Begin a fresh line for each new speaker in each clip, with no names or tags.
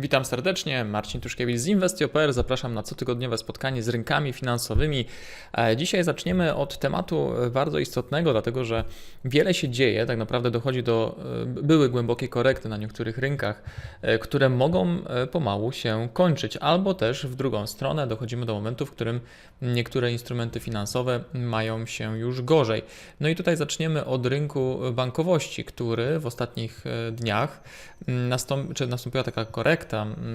Witam serdecznie, Marcin Tuszkiewicz z Investio.pl. Zapraszam na cotygodniowe spotkanie z rynkami finansowymi. E, Dzisiaj zaczniemy od tematu bardzo istotnego, dlatego że wiele się dzieje, tak naprawdę dochodzi do, e, były głębokie korekty na niektórych rynkach, e, które mogą pomału się kończyć, albo też w drugą stronę dochodzimy do momentu, w którym niektóre instrumenty finansowe mają się już gorzej. No i tutaj zaczniemy od rynku bankowości, który w ostatnich dniach nastąp, czy nastąpiła taka korekta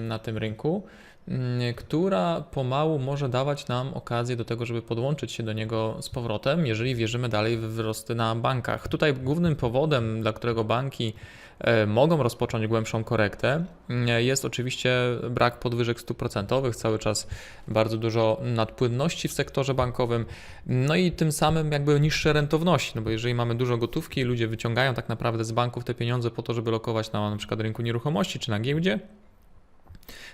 na tym rynku, mm, która pomału może dawać nam okazję do tego, żeby podłączyć się do niego z powrotem, jeżeli wierzymy dalej w wzrosty na bankach. Tutaj głównym powodem, dla którego banki e, mogą rozpocząć głębszą korektę, mm, jest oczywiście brak podwyżek stóp procentowych, cały czas bardzo dużo nadpłynności w sektorze bankowym, no i tym samym jakby niższe rentowności, no bo jeżeli mamy dużo gotówki, ludzie wyciągają tak naprawdę z banków te pieniądze po to, żeby lokować na na przykład rynku nieruchomości czy na giełdzie,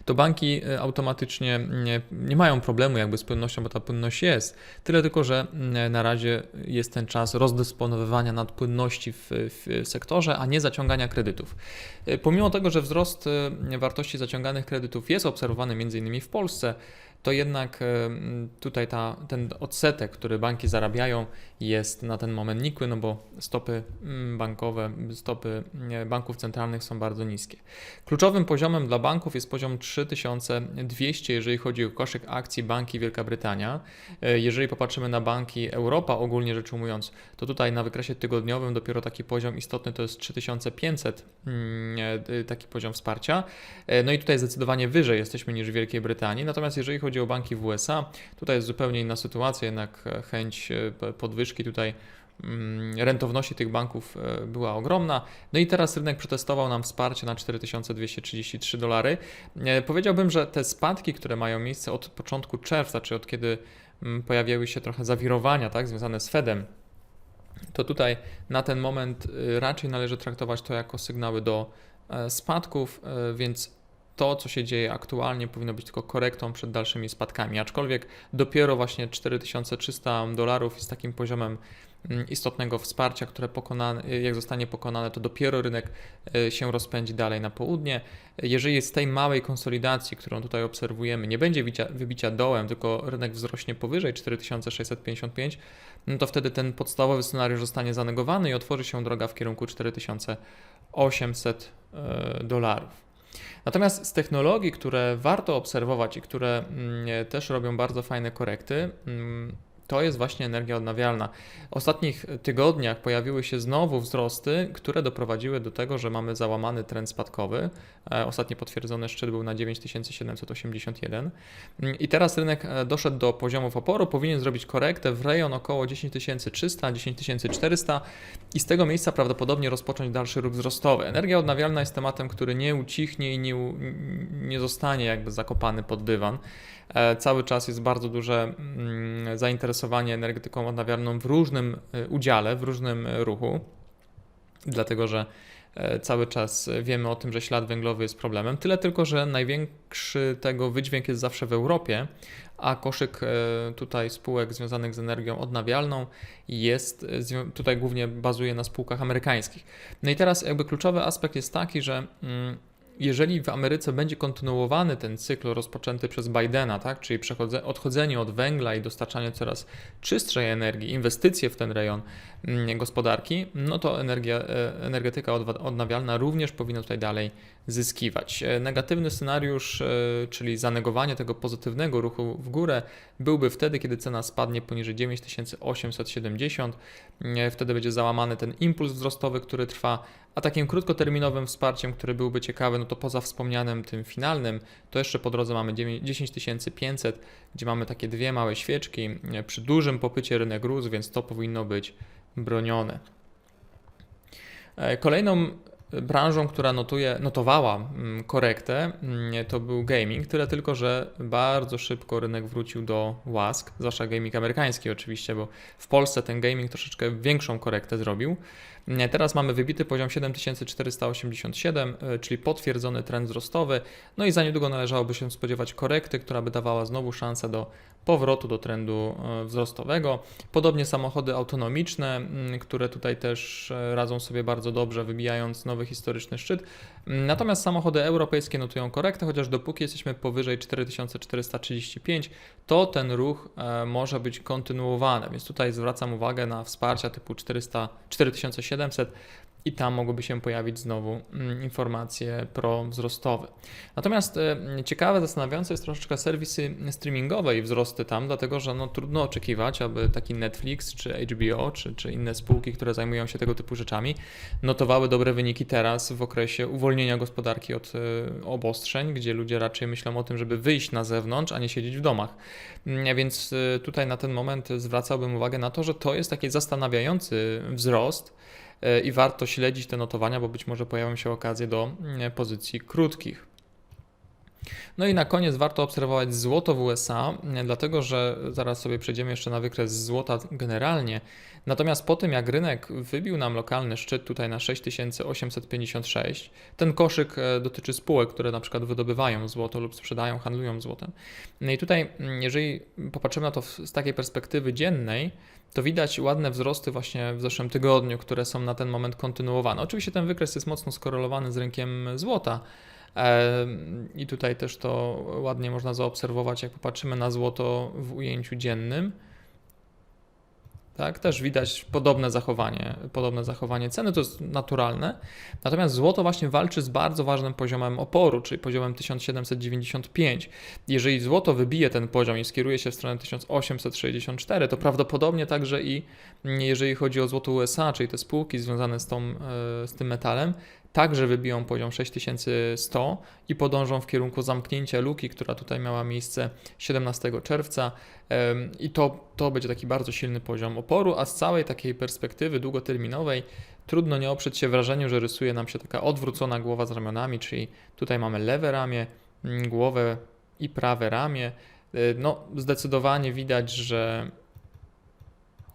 to banki e, automatycznie nie, nie mają problemu jakby z płynnością, bo ta płynność jest. Tyle tylko, że mm, na razie jest ten czas rozdysponowywania nadpłynności w, w sektorze, a nie zaciągania kredytów. E, Pomimo tego, że wzrost e, wartości zaciąganych kredytów jest obserwowany m.in. w Polsce, to jednak tutaj ta, ten odsetek, który banki zarabiają, jest na ten moment nikły, no bo stopy mm, bankowe, stopy banków centralnych są bardzo niskie. Kluczowym poziomem dla banków jest poziom 3200, jeżeli chodzi o koszyk akcji banki Wielka Brytania. E, Jeżeli popatrzymy na banki Europa, ogólnie rzecz ujmując, to tutaj na wykresie tygodniowym dopiero taki poziom istotny to jest 3500, mm, e, taki poziom wsparcia. E, No i tutaj zdecydowanie wyżej jesteśmy niż w Wielkiej Brytanii. Natomiast jeżeli chodzi o banki w USA, tutaj jest zupełnie inna sytuacja, jednak e, chęć e, podwyżki tutaj mm, rentowności tych banków e, była ogromna. No i teraz rynek przetestował nam wsparcie na 4233 dolary. Powiedziałbym, że te spadki, które mają miejsce od początku czerwca, czy od kiedy mm, pojawiały się trochę zawirowania tak, związane z Fedem, to tutaj na ten moment y, raczej należy traktować to jako sygnały do spadków, więc to, co się dzieje aktualnie, powinno być tylko korektą przed dalszymi spadkami. Aczkolwiek dopiero właśnie 4300 dolarów jest takim poziomem mm, istotnego wsparcia, które pokonane, jak zostanie pokonane, to dopiero rynek e, się rozpędzi dalej na południe. Jeżeli z tej małej konsolidacji, którą tutaj obserwujemy, nie będzie wybicia dołem, tylko rynek wzrośnie powyżej 4655, no to wtedy ten podstawowy scenariusz zostanie zanegowany i otworzy się droga w kierunku 4800 e, dolarów. Natomiast z technologii, które warto obserwować i które mm, też robią bardzo fajne korekty, mm, to jest właśnie energia odnawialna. W ostatnich tygodniach pojawiły się znowu wzrosty, które doprowadziły do tego, że mamy załamany trend spadkowy. E, Ostatni potwierdzony szczyt był na 9781. Mm, I teraz rynek e, doszedł do poziomów oporu, powinien zrobić korektę w rejon około 10300, 10400 i z tego miejsca prawdopodobnie rozpocząć dalszy ruch wzrostowy. Energia odnawialna jest tematem, który nie ucichnie i nie, nie zostanie jakby zakopany pod dywan. E, Cały czas jest bardzo duże mm, zainteresowanie energetyką odnawialną w różnym e, udziale, w różnym e, ruchu, dlatego że e, cały czas wiemy o tym, że ślad węglowy jest problemem. Tyle tylko, że największy tego wydźwięk jest zawsze w Europie, a koszyk tutaj spółek związanych z energią odnawialną jest tutaj głównie bazuje na spółkach amerykańskich. No i teraz jakby kluczowy aspekt jest taki, że mm, jeżeli w Ameryce będzie kontynuowany ten cykl rozpoczęty przez Bidena, tak, czyli odchodzenie od węgla i dostarczanie coraz czystszej energii, inwestycje w ten rejon mm, gospodarki, no to energia, e, energetyka odnawialna również powinna tutaj dalej zyskiwać. E, Negatywny scenariusz, e, czyli zanegowanie tego pozytywnego ruchu w górę, byłby wtedy, kiedy cena spadnie poniżej 9870. E, Wtedy będzie załamany ten impuls wzrostowy, który trwa, a takim krótkoterminowym wsparciem, który byłby ciekawy, no to poza wspomnianym tym finalnym, to jeszcze po drodze mamy 9 10500, gdzie mamy takie dwie małe świeczki. E, Przy dużym popycie rynek rósł, więc to powinno być bronione. E, Kolejną branżą, która notuje, notowała mm, korektę, mm, to był gaming, tyle tylko, że bardzo szybko rynek wrócił do łask, zwłaszcza gaming amerykański oczywiście, bo w Polsce ten gaming troszeczkę większą korektę zrobił. Mm, Teraz mamy wybity poziom 7487, e, czyli potwierdzony trend wzrostowy, no i za niedługo należałoby się spodziewać korekty, która by dawała znowu szansę do powrotu do trendu e, wzrostowego. Podobnie samochody autonomiczne, które tutaj też e, radzą sobie bardzo dobrze, wybijając nowy historyczny szczyt. Natomiast samochody europejskie notują korektę, chociaż dopóki jesteśmy powyżej 4435, to ten ruch e, może być kontynuowany, więc tutaj zwracam uwagę na wsparcia typu 400, 4700 i tam mogłyby się pojawić znowu mm, informacje prowzrostowe. Natomiast e, ciekawe, zastanawiające jest troszeczkę serwisy streamingowe i wzrosty tam, dlatego że no, trudno oczekiwać, aby taki Netflix, czy HBO, czy, czy inne spółki, które zajmują się tego typu rzeczami, notowały dobre wyniki teraz w okresie uwolnienia gospodarki od e, obostrzeń, gdzie ludzie raczej myślą o tym, żeby wyjść na zewnątrz, a nie siedzieć w domach. Mm, Więc e, tutaj na ten moment zwracałbym uwagę na to, że to jest taki zastanawiający wzrost i warto śledzić te notowania, bo być może pojawią się okazje do mm, pozycji krótkich. No i na koniec warto obserwować złoto w USA, e, dlatego że zaraz sobie przejdziemy jeszcze na wykres złota generalnie. Natomiast po tym, jak rynek wybił nam lokalny szczyt tutaj na 6856, ten koszyk e, dotyczy spółek, które na przykład wydobywają złoto lub sprzedają, handlują złotem. No i tutaj, jeżeli popatrzymy na to z takiej perspektywy dziennej, to widać ładne wzrosty właśnie w zeszłym tygodniu, które są na ten moment kontynuowane. Oczywiście ten wykres jest mocno skorelowany z rynkiem złota. I tutaj też to ładnie można zaobserwować, jak popatrzymy na złoto w ujęciu dziennym. Tak, też widać podobne zachowanie, podobne zachowanie ceny, to jest naturalne. Natomiast złoto właśnie walczy z bardzo ważnym poziomem oporu, czyli poziomem 1795. Jeżeli złoto wybije ten poziom i skieruje się w stronę 1864, to prawdopodobnie także i jeżeli chodzi o złoto USA, czyli te spółki związane z, tą, e, z tym metalem, także wybiją poziom 6100 i podążą w kierunku zamknięcia luki, która tutaj miała miejsce 17 czerwca. I to, to będzie taki bardzo silny poziom oporu, a z całej takiej perspektywy długoterminowej trudno nie oprzeć się wrażeniu, że rysuje nam się taka odwrócona głowa z ramionami, czyli tutaj mamy lewe ramię, mm, głowę i prawe ramię. Y, No, zdecydowanie widać, że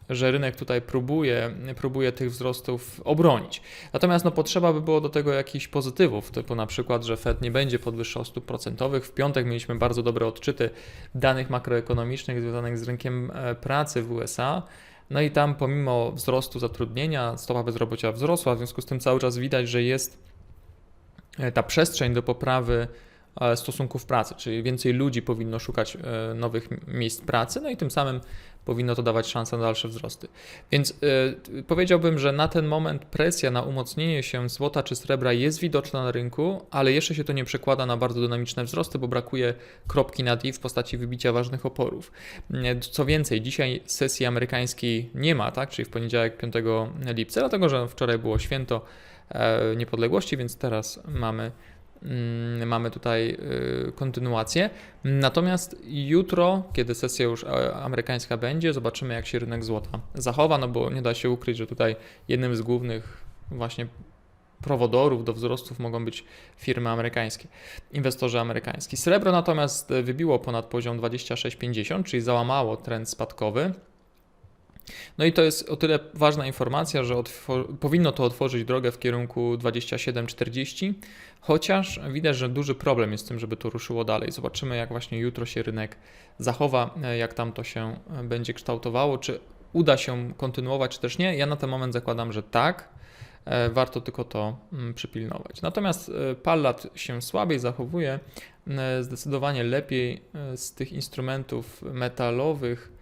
że rynek tutaj próbuje, próbuje tych wzrostów obronić. Natomiast no, potrzeba by było do tego jakichś pozytywów, typu na przykład, że Fed nie będzie podwyższał stóp procentowych. W piątek mieliśmy bardzo dobre odczyty danych makroekonomicznych związanych z rynkiem e, pracy w USA. No i tam pomimo wzrostu zatrudnienia stopa bezrobocia wzrosła, w związku z tym cały czas widać, że jest e, ta przestrzeń do poprawy stosunków pracy, czyli więcej ludzi powinno szukać e, nowych miejsc pracy, no i tym samym powinno to dawać szansę na dalsze wzrosty. Więc y, powiedziałbym, że na ten moment presja na umocnienie się złota czy srebra jest widoczna na rynku, ale jeszcze się to nie przekłada na bardzo dynamiczne wzrosty, bo brakuje kropki nad i w postaci wybicia ważnych oporów. Co więcej, dzisiaj sesji amerykańskiej nie ma, tak? czyli w poniedziałek 5 lipca, dlatego że wczoraj było święto e, niepodległości, więc teraz mamy mamy tutaj y, kontynuację. Natomiast jutro, kiedy sesja już e, amerykańska będzie, zobaczymy, jak się rynek złota zachowa, no bo nie da się ukryć, że tutaj jednym z głównych właśnie prowodorów do wzrostów mogą być firmy amerykańskie, inwestorzy amerykańscy. Srebro natomiast wybiło ponad poziom 26,50, czyli załamało trend spadkowy. No i to jest o tyle ważna informacja, że powinno to otworzyć drogę w kierunku 27,40, chociaż widać, że duży problem jest z tym, żeby to ruszyło dalej. Zobaczymy, jak właśnie jutro się rynek zachowa, e, jak tam to się e, będzie kształtowało, czy uda się kontynuować, czy też nie. Ja na ten moment zakładam, że tak. E, Warto tylko to mm, przypilnować. Natomiast Pallat się słabiej zachowuje, zdecydowanie lepiej z tych instrumentów metalowych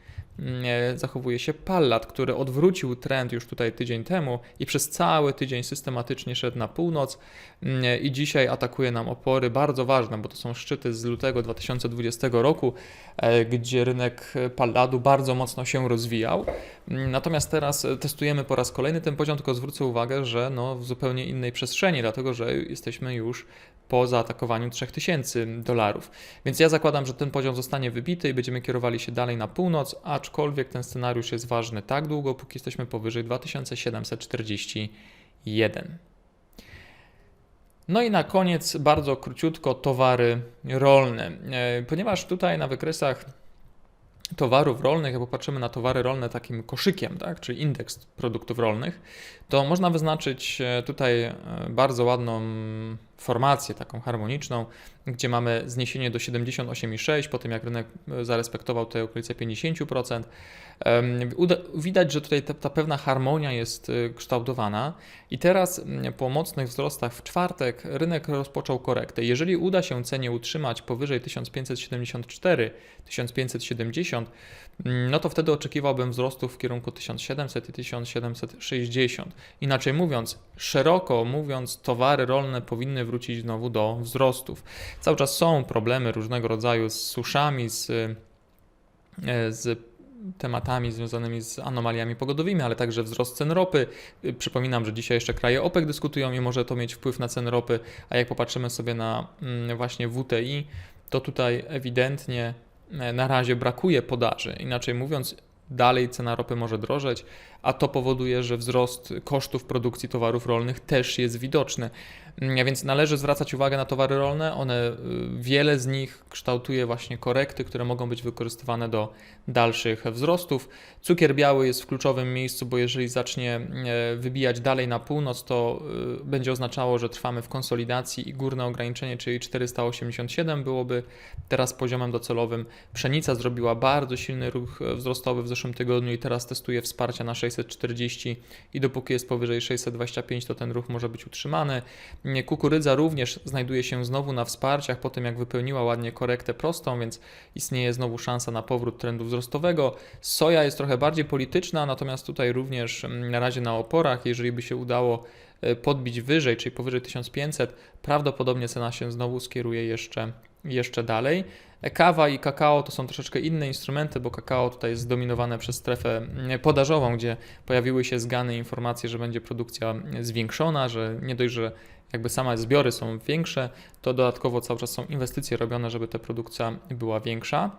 zachowuje się Pallat, który odwrócił trend już tutaj tydzień temu i przez cały tydzień systematycznie szedł na północ mm, i dzisiaj atakuje nam opory bardzo ważne, bo to są szczyty z lutego 2020 roku, e, gdzie rynek Palladu bardzo mocno się rozwijał. Mm, Natomiast teraz e, testujemy po raz kolejny ten poziom, tylko zwrócę uwagę, że no w zupełnie innej przestrzeni, dlatego że jesteśmy już po zaatakowaniu 3000 dolarów. Więc ja zakładam, że ten poziom zostanie wybity i będziemy kierowali się dalej na północ, aczkolwiek ten scenariusz jest ważny tak długo, póki jesteśmy powyżej 2741. No i na koniec bardzo króciutko towary rolne, E, ponieważ tutaj na wykresach towarów rolnych, jak popatrzymy na towary rolne takim koszykiem, tak, czyli indeks produktów rolnych, to można wyznaczyć e, tutaj e, bardzo ładną formację taką harmoniczną, gdzie mamy zniesienie do 78,6 po tym jak rynek e, zarespektował te okolice 50%. Em, uda- Widać, że tutaj ta, ta pewna harmonia jest e, kształtowana i teraz po mocnych wzrostach w czwartek rynek rozpoczął korektę. Jeżeli uda się cenie utrzymać powyżej 1574, 1570, mm, no to wtedy oczekiwałbym wzrostów w kierunku 1700 i 1760. Inaczej mówiąc, szeroko mówiąc, towary rolne powinny wrócić znowu do wzrostów. Cały czas są problemy różnego rodzaju z suszami, z, e, z tematami związanymi z anomaliami pogodowymi, ale także wzrost cen ropy. Przypominam, że dzisiaj jeszcze kraje OPEC dyskutują i może to mieć wpływ na ceny ropy, a jak popatrzymy sobie na mm, właśnie WTI, to tutaj ewidentnie e, na razie brakuje podaży. Inaczej mówiąc, dalej cena ropy może drożeć, a to powoduje, że wzrost kosztów produkcji towarów rolnych też jest widoczny. Mm, więc należy zwracać uwagę na towary rolne. One, y, wiele z nich kształtuje właśnie korekty, które mogą być wykorzystywane do dalszych wzrostów. Cukier biały jest w kluczowym miejscu, bo jeżeli zacznie e, wybijać dalej na północ, to y, będzie oznaczało, że trwamy w konsolidacji i górne ograniczenie, czyli 487 byłoby teraz poziomem docelowym. Pszenica zrobiła bardzo silny ruch wzrostowy w zeszłym tygodniu i teraz testuje wsparcia na 640 i dopóki jest powyżej 625, to ten ruch może być utrzymany. Kukurydza również znajduje się znowu na wsparciach po tym, jak wypełniła ładnie korektę prostą, więc istnieje znowu szansa na powrót trendu wzrostowego. Soja jest trochę bardziej polityczna, natomiast tutaj również mm, na razie na oporach, jeżeli by się udało e, podbić wyżej, czyli powyżej 1500, prawdopodobnie cena się znowu skieruje jeszcze, jeszcze dalej. Kawa i kakao to są troszeczkę inne instrumenty, bo kakao tutaj jest zdominowane przez strefę mm, podażową, gdzie pojawiły się zgany informacje, że będzie produkcja zwiększona, że nie dość, że jakby same zbiory są większe, to dodatkowo cały czas są inwestycje robione, żeby ta produkcja była większa.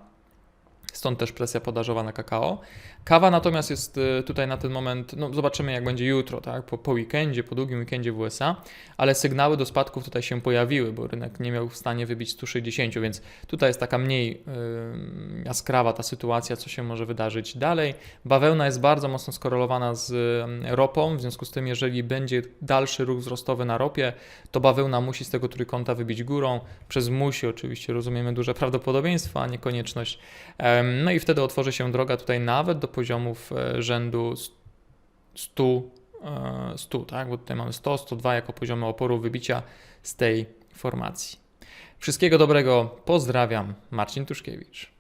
Stąd też presja podażowa na kakao. Kawa natomiast jest y, tutaj na ten moment, no zobaczymy jak będzie jutro, tak? po, po weekendzie, po długim weekendzie w USA, ale sygnały do spadków tutaj się pojawiły, bo rynek nie miał w stanie wybić 160, więc tutaj jest taka mniej y, jaskrawa ta sytuacja, co się może wydarzyć dalej. Bawełna jest bardzo mocno skorelowana z y, ropą, w związku z tym jeżeli będzie dalszy ruch wzrostowy na ropie, to bawełna musi z tego trójkąta wybić górą. Przez musi oczywiście rozumiemy duże prawdopodobieństwo, a nie konieczność. Em, No i wtedy otworzy się droga tutaj nawet do poziomów e, rzędu 100, e, 100 tak? bo tutaj mamy 100, 102 jako poziomy oporu wybicia z tej formacji. Wszystkiego dobrego, pozdrawiam, Marcin Tuszkiewicz.